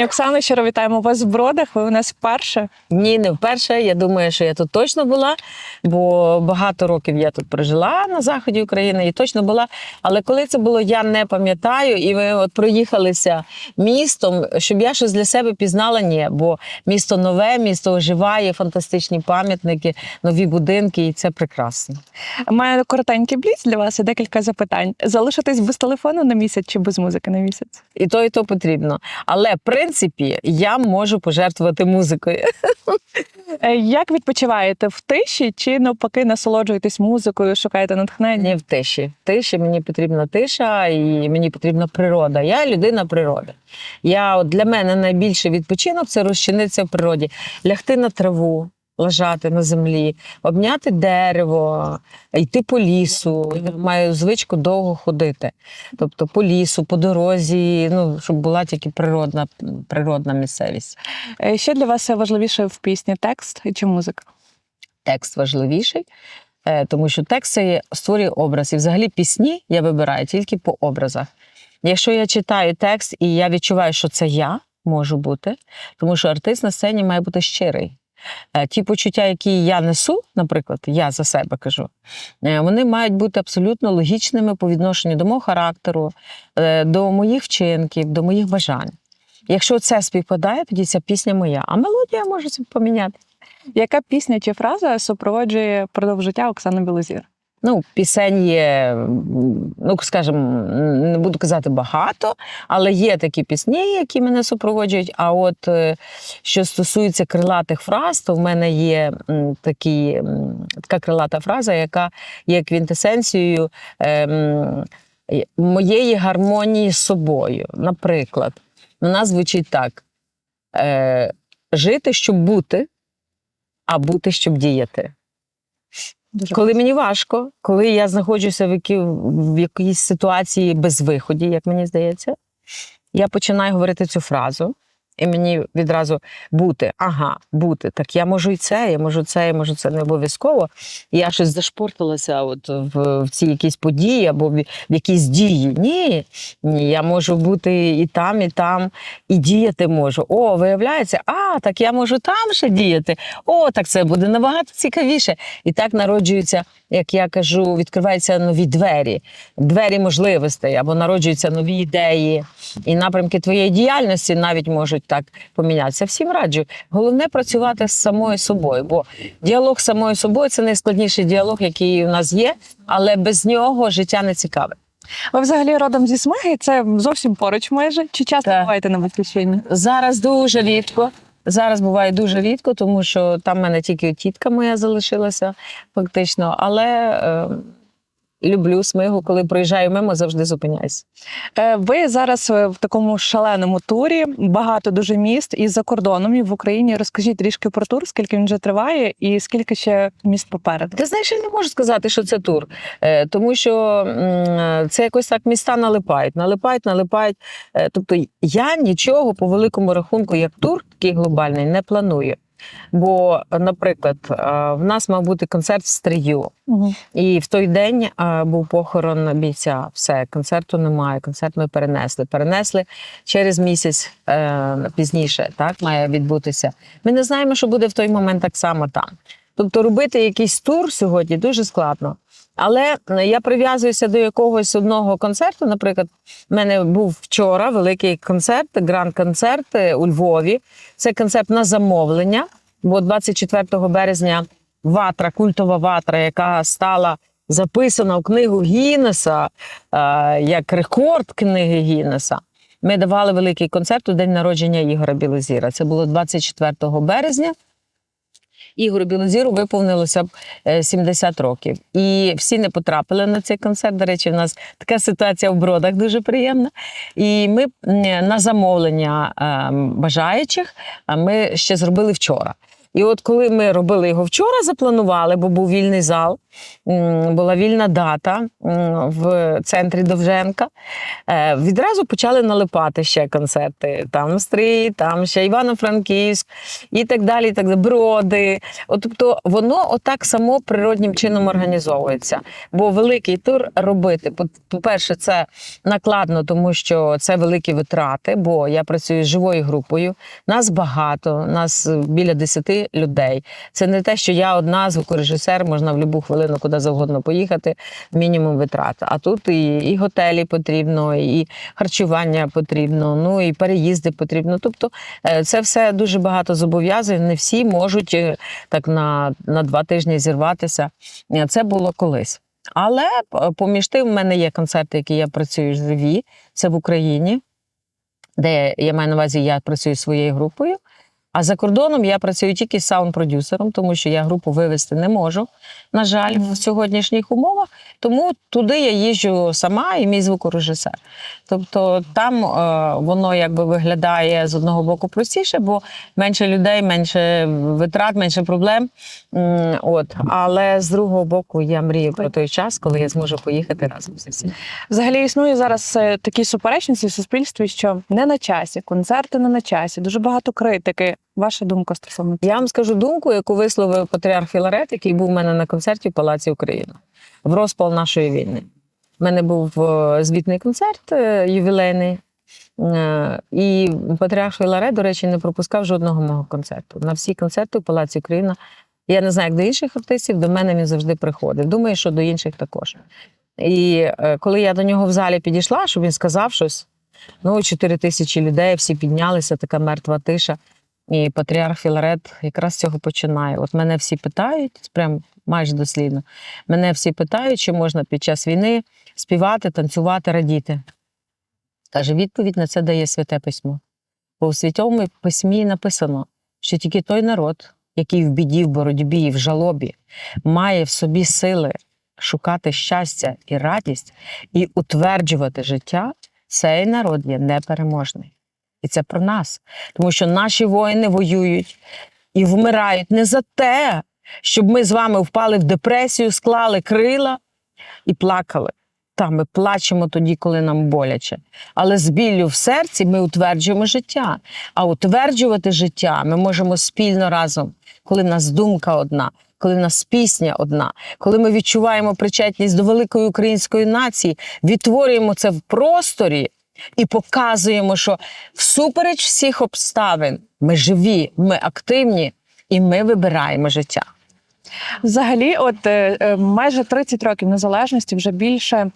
Пані Оксано, щиро вітаємо вас в бродах. Ви у нас вперше. Ні, не вперше. Я думаю, що я тут точно була, бо багато років я тут прожила на заході України і точно була. Але коли це було, я не пам'ятаю. І ми от проїхалися містом, щоб я щось для себе пізнала. Ні, бо місто нове, місто оживає, фантастичні пам'ятники, нові будинки, і це прекрасно. Маю коротенький бліц для вас і декілька запитань. Залишитись без телефону на місяць чи без музики на місяць? І то, і то потрібно. Але в принципі я можу пожертвувати музикою. Е, Як відпочиваєте в тиші чи навпаки насолоджуєтесь музикою, шукаєте натхнення? Ні, в тиші. В тиші мені потрібна тиша і мені потрібна природа. Я людина природи. Я от для мене найбільший відпочинок це розчинитися в природі, лягти на траву. Лежати на землі, обняти дерево, йти по лісу. Я маю звичку довго ходити. Тобто по лісу, по дорозі, ну щоб була тільки природна, природна місцевість. Е, Що для вас важливіше в пісні текст чи музика? текст важливіший, е, тому що текст це створює образ. І взагалі пісні я вибираю тільки по образах. Якщо я читаю текст і я відчуваю, що це я можу бути, тому що артист на сцені має бути щирий. Е, Ті почуття, які я несу, наприклад, я за себе кажу, е, вони мають бути абсолютно логічними по відношенню до мого характеру, е, до моїх вчинків, до моїх бажань. Якщо це співпадає, тоді ця пісня моя, а мелодія може поміняти. Яка пісня чи фраза супроводжує продовж життя Оксани Білозір? Ну, пісень є, ну скажімо, не буду казати багато, але є такі пісні, які мене супроводжують. А от е, що стосується крилатих фраз, то в мене є такі, така крилата фраза, яка є квінтесенцією ем, моєї гармонії з собою. Наприклад, вона звучить так: е, жити, щоб бути, а бути, щоб діяти. Дуже Коли мені важко, коли я знаходжуся в, які, в якійсь ситуації без виході, як мені здається, я починаю говорити цю фразу, і мені відразу бути, ага, бути. Так я можу і це, я можу це, я можу це не обов'язково. Я щось зашпортилася от в, в цій якійсь події або в, якійсь дії. Ні, ні, я можу бути і там, і там, і діяти можу. О, виявляється, а, так я можу там ще діяти. О, так це буде набагато цікавіше. І так народжуються, як я кажу, відкриваються нові двері, двері можливостей або народжуються нові ідеї. І напрямки твоєї діяльності навіть можуть так помінятися. Всім раджу. Головне працювати з самою собою, бо діалог з самою собою це найскладніший діалог, який у нас є, але без нього життя не цікаве. Ви взагалі родом зі Смиги, це зовсім поруч майже. Чи часто Так. буваєте на батьківщині? Зараз дуже рідко. Зараз буває дуже рідко, тому що там в мене тільки тітка моя залишилася, фактично. Але е, люблю смигу, коли проїжджаю мимо, завжди зупиняюсь. Е, Ви зараз е, в такому шаленому турі, багато дуже міст і за кордоном, і в Україні. Розкажіть трішки про тур, скільки він вже триває, і скільки ще міст попереду. Ти знаєш, я не можу сказати, що це тур, е, тому що це якось так міста налипають, налипають, налипають. Тобто я нічого по великому рахунку, як тур такий глобальний, не планую. Бо, наприклад, е, в нас мав бути концерт в Стрию. Мгм. І в той день був похорон бійця. Все, концерту немає. Концерт ми перенесли. Перенесли через місяць е, пізніше. Так має відбутися. Ми не знаємо, що буде в той момент так само там. Тобто, робити якийсь тур сьогодні дуже складно. Але е, я прив'язуюся до якогось одного концерту. Наприклад, в мене був вчора великий концерт, гранд-концерт е, у Львові. Це концерт на замовлення. Бо 24 березня ватра, культова ватра, яка стала записана в книгу Гіннеса е, як рекорд книги Гіннеса. Ми давали великий концерт у день народження Ігора Білозіра. Це було 24 березня. Ігору Білозіру виповнилося б е, 70 років. І всі не потрапили на цей концерт. До речі, в нас така ситуація в бродах дуже приємна. І ми на замовлення е, бажаючих ми ще зробили вчора. І от коли ми робили його вчора, запланували, бо був вільний зал, була вільна дата в центрі Довженка. Е, Відразу почали налипати ще концерти. Там Стрий, там ще Івано-Франківськ і так далі. Так далі. Броди. От, тобто воно отак само природнім чином організовується. Бо великий тур робити, по-перше, це накладно, тому що це великі витрати, бо я працюю з живою групою. Нас багато, нас біля 10 людей. Це не те, що я одна звукорежисер, можна в будь-яку хвилину куди завгодно поїхати, мінімум витрат. А тут і, і готелі потрібно, і харчування потрібно, ну і переїзди потрібно. Тобто е, це все дуже багато зобов'язань. Не всі можуть е, так на, на два тижні зірватися. Е, Це було колись. Але поміж тим, в мене є концерти, які я працюю живі. Це в Україні, де я маю на увазі, я працюю своєю групою. А за кордоном я працюю тільки з саунд-продюсером, тому що я групу вивезти не можу, на жаль, в сьогоднішніх умовах. Тому туди я їжджу сама і мій звукорежисер. Тобто там е, воно якби виглядає з одного боку простіше, бо менше людей, менше витрат, менше проблем. От. Але з другого боку, я мрію про той час, коли я зможу поїхати разом зі всіма. Взагалі існує зараз е, такі суперечності в суспільстві, що не на часі, концерти не на часі, дуже багато критики. Ваша думка стосовно? Я вам скажу думку, яку висловив патріарх Філарет, який був у мене на концерті в Палаці Україна в розпал нашої війни. У мене був е, звітний концерт е, ювілейний. Е, І патріарх Філарет, до речі, не пропускав жодного мого концерту. На всі концерти в Палаці Україна. Я не знаю, як до інших артистів, до мене він завжди приходив. Думаю, що до інших також. І коли я до нього в залі підійшла, щоб він сказав щось, ну, 4 тисячі людей, всі піднялися, така мертва тиша. І патріарх Філарет якраз з цього починає. От мене всі питають, прям майже дослідно. Мене всі питають, чи можна під час війни співати, танцювати, радіти. Каже, відповідь на це дає святе письмо. Бо у святому письмі написано, що тільки той народ, який в біді, в боротьбі і в жалобі, має в собі сили шукати щастя і радість і утверджувати життя, цей народ є непереможний. І це про нас. Тому що наші воїни воюють і вмирають не за те, щоб ми з вами впали в депресію, склали крила і плакали. Та, ми плачемо тоді, коли нам боляче. Але з біллю в серці ми утверджуємо життя. А утверджувати життя ми можемо спільно разом, коли в нас думка одна, коли в нас пісня одна, коли ми відчуваємо причетність до великої української нації, відтворюємо це в просторі і показуємо, що всупереч всіх обставин ми живі, ми активні і ми вибираємо життя. Взагалі, от е, е, майже 30 років незалежності, вже більше.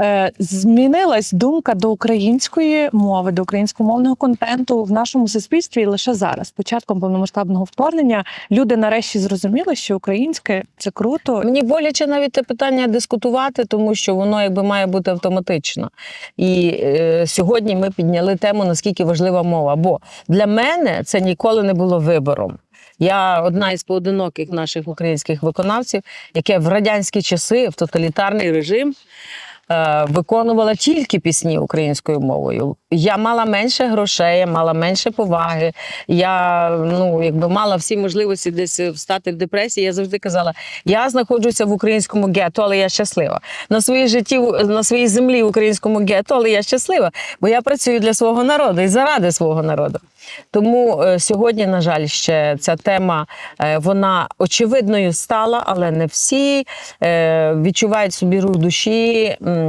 Е, Змінилась думка до української мови, до українськомовного контенту в нашому суспільстві лише зараз. Початком повномасштабного вторгнення люди нарешті зрозуміли, що українське це круто. Мені боляче навіть те питання дискутувати, тому що воно якби має бути автоматично. І е, сьогодні ми підняли тему, наскільки важлива мова. Бо для мене це ніколи не було вибором. Я одна із поодиноких наших українських виконавців, яке в радянські часи, в тоталітарний режим. Е, Виконувала тільки пісні українською мовою. Я мала менше грошей, я мала менше поваги. Я ну якби мала всі можливості десь встати в депресії. Я завжди казала: я знаходжуся в українському гетто, але я щаслива. На своїй житті на своїй землі в українському гетто, але я щаслива, бо я працюю для свого народу і заради свого народу. Тому е, сьогодні, на жаль, ще ця тема е, вона очевидною стала, але не всі е, відчувають собі рух душі е, е,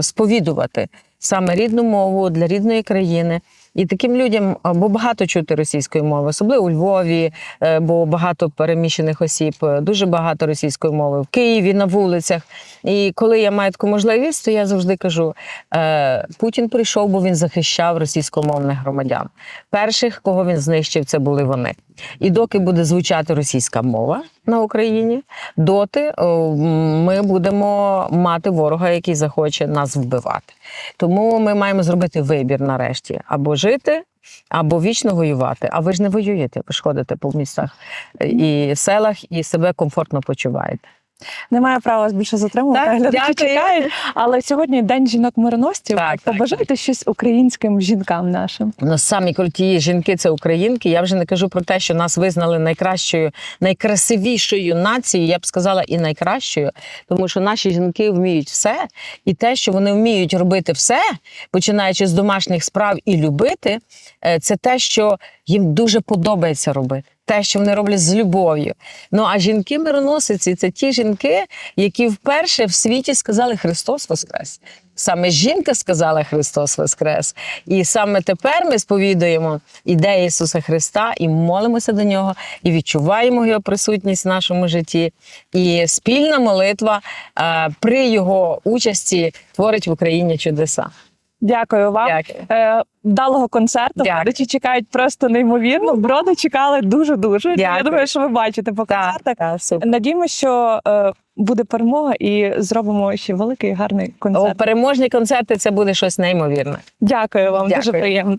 сповідувати саме рідну мову для рідної країни. І таким людям, бо багато чути російської мови, особливо у Львові, е, бо багато переміщених осіб, е, дуже багато російської мови в Києві на вулицях. І коли я маю таку можливість, то я завжди кажу: е, Путін прийшов, бо він захищав російськомовних громадян. Перших, кого він знищив, це були вони. І доки буде звучати російська мова на Україні, доти ми будемо мати ворога, який захоче нас вбивати. Тому ми маємо зробити вибір нарешті або жити. Або вічно воювати, а ви ж не воюєте, ви ж ходите по містах і селах і себе комфортно почуваєте. Немає права вас більше затримувати. Глядачі чекають. Але сьогодні день жінок мироносців. Так, так, Побажайте щось українським жінкам нашим. У нас самі круті жінки це українки. Я вже не кажу про те, що нас визнали найкращою, найкрасивішою нацією. Я б сказала, і найкращою, тому що наші жінки вміють все, і те, що вони вміють робити все, починаючи з домашніх справ і любити, е, це те, що їм дуже подобається робити. Те, що вони роблять з любов'ю. Ну а жінки-мироносиці це ті жінки, які вперше в світі сказали Христос Воскрес. Саме жінка сказала Христос Воскрес. І саме тепер ми сповідуємо ідею Ісуса Христа і молимося до нього, і відчуваємо його присутність в нашому житті. І спільна молитва е, при його участі творить в Україні чудеса. Дякую вам. Дякую. Е, вдалого концерту. Дякую. Глядачі чекають просто неймовірно. Броди чекали дуже дуже. Я думаю, що ви бачите по концертах. так, так, Надіємося, що е, буде перемога і зробимо ще великий гарний О, концерт. переможні концерти це буде щось неймовірне. Дякую вам, дуже приємно.